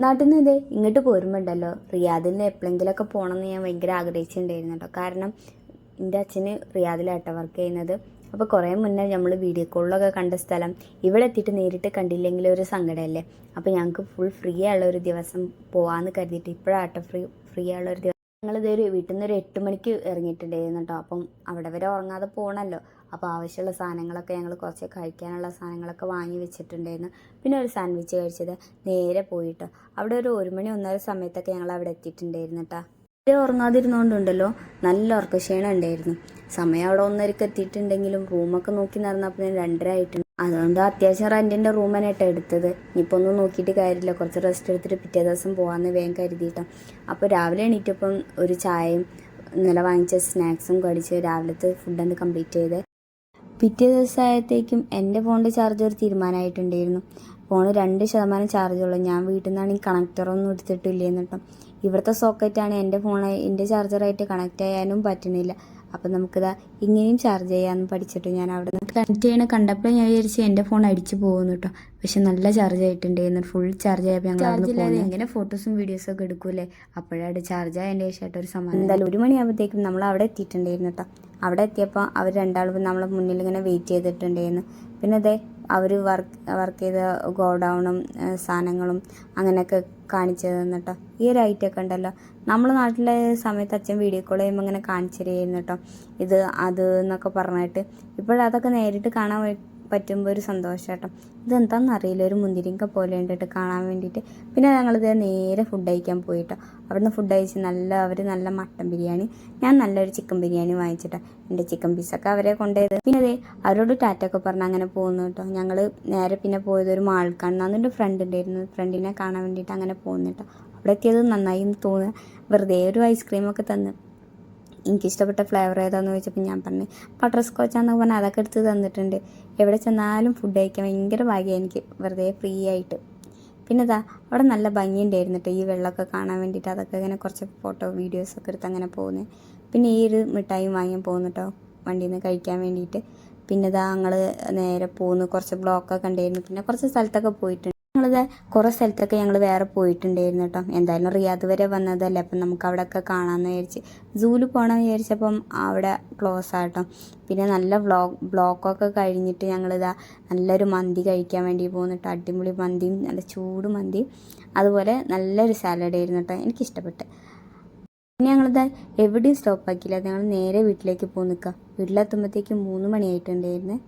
നാട്ടിൽ നിന്ന് ഇതേ ഇങ്ങോട്ട് പോരുമ്പോണ്ടല്ലോ. റിയാദിൽ നിന്ന് എപ്പോഴെങ്കിലുമൊക്കെ പോകണമെന്ന് ഞാൻ ഭയങ്കര ആഗ്രഹിച്ചിട്ടുണ്ടായിരുന്നു കേട്ടോ കാരണം എന്റെ അച്ഛന് റിയാദിലാട്ടോ വർക്ക് ചെയ്യുന്നത്. അപ്പോൾ കുറേ മുന്നേ നമ്മൾ വീഡിയോ കോളിലൊക്കെ കണ്ട സ്ഥലം ഇവിടെ എത്തിയിട്ട് നേരിട്ട് കണ്ടില്ലെങ്കിൽ ഒരു സങ്കടമല്ലേ അപ്പോൾ ഞങ്ങൾക്ക് ഫുൾ ഫ്രീ ആയുള്ള ഒരു ദിവസം പോകാമെന്ന് കരുതിയിട്ട് ഇപ്പോഴാട്ടോ ഫ്രീ ഫ്രീ ആയുള്ള ഒരു ദിവസം ഞങ്ങളിത് ഒരു വീട്ടിൽ നിന്ന് ഒരു എട്ട് മണിക്ക് ഇറങ്ങിയിട്ടുണ്ടായിരുന്നു കേട്ടോ അപ്പം അവിടെ വരെ ഉറങ്ങാതെ പോകണമല്ലോ അപ്പോൾ ആവശ്യമുള്ള സാധനങ്ങളൊക്കെ ഞങ്ങൾ കുറച്ച് കഴിക്കാനുള്ള സാധനങ്ങളൊക്കെ വാങ്ങി വെച്ചിട്ടുണ്ടായിരുന്നു. പിന്നെ ഒരു സാൻഡ്വിച്ച് കഴിച്ചത് നേരെ പോയിട്ടോ അവിടെ ഒരു ഒരു മണി ഒന്നര സമയത്തൊക്കെ ഞങ്ങൾ അവിടെ എത്തിയിട്ടുണ്ടായിരുന്നു കേട്ടോ ഇവിടെ ഉറങ്ങാതിരുന്നോണ്ടുണ്ടല്ലോ നല്ല ഉറക്കക്ഷീണം ഉണ്ടായിരുന്നു. സമയം അവിടെ ഒന്നരക്ക് എത്തിയിട്ടുണ്ടെങ്കിലും റൂമൊക്കെ നോക്കി നടന്നപ്പോൾ ഞാൻ രണ്ടര ആയിട്ടുണ്ട്. അതുകൊണ്ട് അത്യാവശ്യം റെന്റിന്റെ റൂം തന്നെ കേട്ടോ എടുത്തത്. ഇനിയിപ്പോൾ ഒന്നും നോക്കിയിട്ട് കാര്യമില്ല. കുറച്ച് റെസ്റ്റ് എടുത്തിട്ട് പിറ്റേ ദിവസം പോകാമെന്ന് വേഗം കരുതിയിട്ടോ. അപ്പോൾ രാവിലെ എണീറ്റപ്പം ഒരു ചായയും ഇന്നലെ വാങ്ങിച്ച സ്നാക്സും കഴിച്ച് രാവിലത്തെ ഫുഡ് ഒന്ന് കംപ്ലീറ്റ് ചെയ്ത് പിറ്റേ ദിവസമായത്തേക്കും എന്റെ ഫോണിന്റെ ചാർജ് ഒരു തീരുമാനമായിട്ടുണ്ടായിരുന്നു. ഫോണ് രണ്ട് ശതമാനം ചാർജ് ഉള്ളൂ. ഞാൻ വീട്ടിൽ നിന്നാണ് ഈ കണക്ടറൊന്നും എടുത്തിട്ടില്ലേന്ന് കേട്ടോ ഇവിടുത്തെ സോക്കറ്റാണ് എന്റെ ഫോൺ എന്റെ ചാർജറായിട്ട് കണക്ട് ചെയ്യാനും പറ്റണില്ല. അപ്പം നമുക്കിതാ ഇങ്ങനെയും ചാർജ് ചെയ്യാമെന്ന് പഠിച്ചിട്ട് ഞാൻ അവിടെ നിന്ന് കണക്ട് ചെയ്യണ കണ്ടപ്പോൾ ഞാൻ വിചാരിച്ചു എന്റെ ഫോൺ അടിച്ചു പോകുന്നു കേട്ടോ പക്ഷെ നല്ല ചാർജ് ആയിട്ടുണ്ട്. എന്നിട്ട് ഫുൾ ചാർജ് ആയപ്പോൾ ഞങ്ങൾ അവിടെ പോകുന്നത് എങ്ങനെ ഫോട്ടോസും വീഡിയോസും ഒക്കെ എടുക്കൂലേ അപ്പോഴാണ് ചാർജ് ആയതിന്റെ ശേഷമായിട്ട് ഒരു സമാധാനം. എന്തായാലും ഒരു മണിയാകുമ്പോഴത്തേക്കും നമ്മൾ അവിടെ എത്തിയിട്ടുണ്ടായിരുന്നു കേട്ടോ അവിടെ എത്തിയപ്പോൾ അവർ രണ്ടാളും നമ്മളെ മുന്നിൽ ഇങ്ങനെ വെയിറ്റ് ചെയ്തിട്ടുണ്ടായിരുന്നു. പിന്നെ അതെ അവർ വർക്ക് വർക്ക് ചെയ്ത ഗോഡൗണും സാധനങ്ങളും അങ്ങനെയൊക്കെ കാണിച്ചു തന്നിട്ടോ ഈ ഒരു ഐറ്റമൊക്കെ ഉണ്ടല്ലോ. നമ്മളെ നാട്ടിലെ സമയത്ത് അച്ഛൻ വീഡിയോ കോൾ ചെയ്യുമ്പോൾ ഇങ്ങനെ കാണിച്ചു തരുമായിരുന്നു കേട്ടോ ഇത് അത് എന്നൊക്കെ പറഞ്ഞിട്ട്. ഇപ്പോഴതൊക്കെ നേരിട്ട് കാണാൻ പറ്റുമ്പോൾ ഒരു സന്തോഷം കേട്ടോ ഇതെന്താണെന്ന് അറിയില്ല. ഒരു മുന്തിരിങ്ക പോലെ ഉണ്ടിട്ട് കാണാൻ വേണ്ടിയിട്ട്. പിന്നെ ഞങ്ങളിത് നേരെ ഫുഡ് കഴിക്കാൻ പോയിട്ടോ. അവിടുന്ന് ഫുഡ് കഴിച്ച് നല്ല അവർ നല്ല മട്ടൻ ബിരിയാണി ഞാൻ നല്ലൊരു ചിക്കൻ ബിരിയാണി വാങ്ങിച്ചിട്ടോ എന്റെ ചിക്കൻ പീസൊക്കെ അവരെ കൊണ്ടുപോയത് പിന്നെ അതെ അവരോട് ടാറ്റൊക്കെ പറഞ്ഞ് അങ്ങനെ പോകുന്നു കേട്ടോ. ഞങ്ങൾ നേരെ പിന്നെ പോയത് ഒരു മാൾക്കാണ് അന്ന് എന്റെ ഫ്രണ്ട് ഉണ്ടായിരുന്നു. ഫ്രണ്ടിനെ കാണാൻ വേണ്ടിയിട്ട് അങ്ങനെ പോകുന്നു കേട്ടോ. അവിടെ എത്തിയത് നന്നായി തോന്നുക വെറുതെ ഒരു ഐസ്ക്രീമൊക്കെ തന്ന്. എനിക്കിഷ്ടപ്പെട്ട ഫ്ലേവർ ഏതാണെന്ന് ചോദിച്ചപ്പോൾ ഞാൻ പറഞ്ഞു ബട്ടർ സ്കോച്ചാന്ന് പറഞ്ഞാൽ അതൊക്കെ എടുത്ത് തന്നിട്ടുണ്ട്. എവിടെ ചെന്നാലും ഫുഡ് കഴിക്കാൻ ഭയങ്കര ഭാഗ്യം എനിക്ക്. വെറുതെ ഫ്രീ ആയിട്ട്. പിന്നെ ഇതാ അവിടെ നല്ല ഭംഗിയുണ്ടായിരുന്നു കേട്ടോ ഈ വെള്ളമൊക്കെ കാണാൻ വേണ്ടിയിട്ട്. അതൊക്കെ ഇങ്ങനെ കുറച്ച് ഫോട്ടോ വീഡിയോസ് ഒക്കെ എടുത്ത് അങ്ങനെ പോകുന്നത് പിന്നെ ഈ ഒരു മിഠായി വാങ്ങി പോകുന്നു കേട്ടോ വണ്ടിയിൽ നിന്ന് കഴിക്കാൻ വേണ്ടിയിട്ട്. പിന്നെ ഇതാ ഞങ്ങൾ നേരെ പോകുന്നു കുറച്ച് ബ്ലോക്കൊക്കെ ഉണ്ടായിരുന്നു പിന്നെ കുറച്ച് സ്ഥലത്തൊക്കെ പോയിട്ടുണ്ട്. ഞങ്ങളിത് കുറേ സ്ഥലത്തൊക്കെ ഞങ്ങൾ വേറെ പോയിട്ടുണ്ടായിരുന്നു കേട്ടോ. എന്തായാലും റിയാദ് വരെ വന്നതല്ലേ. അപ്പം നമുക്ക് അവിടെയൊക്കെ കാണാമെന്ന് വിചാരിച്ച് സൂൽ പോകണമെന്ന് വിചാരിച്ചപ്പം അവിടെ ക്ലോസ് ആട്ടോ. പിന്നെ നല്ല വ്ലോഗ് ബ്ലോക്കൊക്കെ കഴിഞ്ഞിട്ട് ഞങ്ങളിതാ നല്ലൊരു മന്തി കഴിക്കാൻ വേണ്ടി പോകുന്നിട്ട് അടിപൊളി മന്തിയും നല്ല ചൂട് മന്തി അതുപോലെ നല്ലൊരു സാലഡ് ആയിരുന്നു കേട്ടോ എനിക്കിഷ്ടപ്പെട്ട്. പിന്നെ ഞങ്ങളിത് എവിടെയും സ്റ്റോപ്പ് ആക്കിയില്ല. ഞങ്ങൾ നേരെ വീട്ടിലേക്ക് പോകുന്നു നിൽക്കുക വീട്ടിലെത്തുമ്പോഴത്തേക്ക് മൂന്ന് മണിയായിട്ടുണ്ടായിരുന്നു.